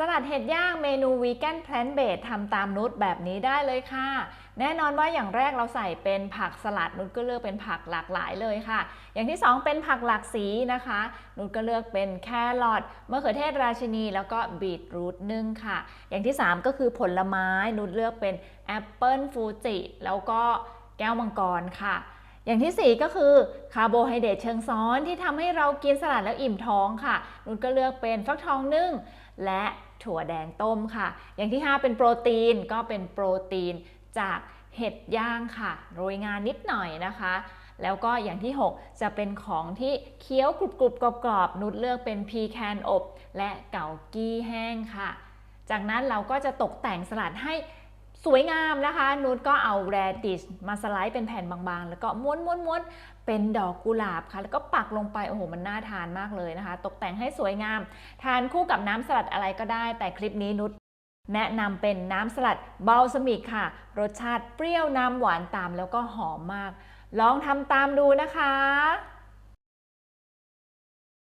สลัดเห็ดย่างเมนูวีแกนแพลนเบดทำตามนุชแบบนี้ได้เลยค่ะ แน่นอนว่าอย่างแรกเราใส่เป็นผักสลัดนุชก็เลือกเป็นผักหลากหลายเลยค่ะ อย่างที่ 2 เป็นผักหลากสีนะคะ นุชก็เลือกเป็นแครอทมะเขือเทศราชินี แล้วก็บีทรูทนึ่งค่ะ อย่างที่ 3 ก็คือผลไม้นุชเลือกเป็นแอปเปิลฟูจิแล้วก็แก้วมังกรค่ะ อย่างที่ 4 ก็คือคาร์โบไฮเดรตเชิงซ้อนที่ทำให้เรากินสลัดแล้วอิ่มท้องค่ะ นุชก็เลือกเป็นฟักทองนึ่งและถั่วแดงต้มค่ะ อย่างที่ 5 เป็นโปรตีนก็เป็นโปรตีนจากเห็ดย่างค่ะ โรยงานนิดหน่อยนะคะ แล้วก็อย่างที่ 6 จะเป็นของที่เคี้ยวกรุบกรุบกรอบๆนุชเลือกเป็นพีแคนอบ และเกากี้แห้งค่ะ จากนั้นเราก็จะตกแต่งสลัดให้ สวยงามนะคะ นุชก็เอาแรดิชมาสไลด์เป็นแผ่นบางๆ แล้วก็ม้วนม้วนม้วนเป็นดอกกุหลาบค่ะ แล้วก็ปักลงไป โอ้โห มันน่าทานมากเลยนะคะ ตกแต่งให้สวยงาม ทานคู่กับน้ำสลัดอะไรก็ได้ แต่คลิปนี้นุชแนะนำเป็นน้ำสลัดเบลซามิกค่ะ รสชาติเปรี้ยวน้ำหวานตามแล้วก็หอมมาก ลองทำตามดูนะคะ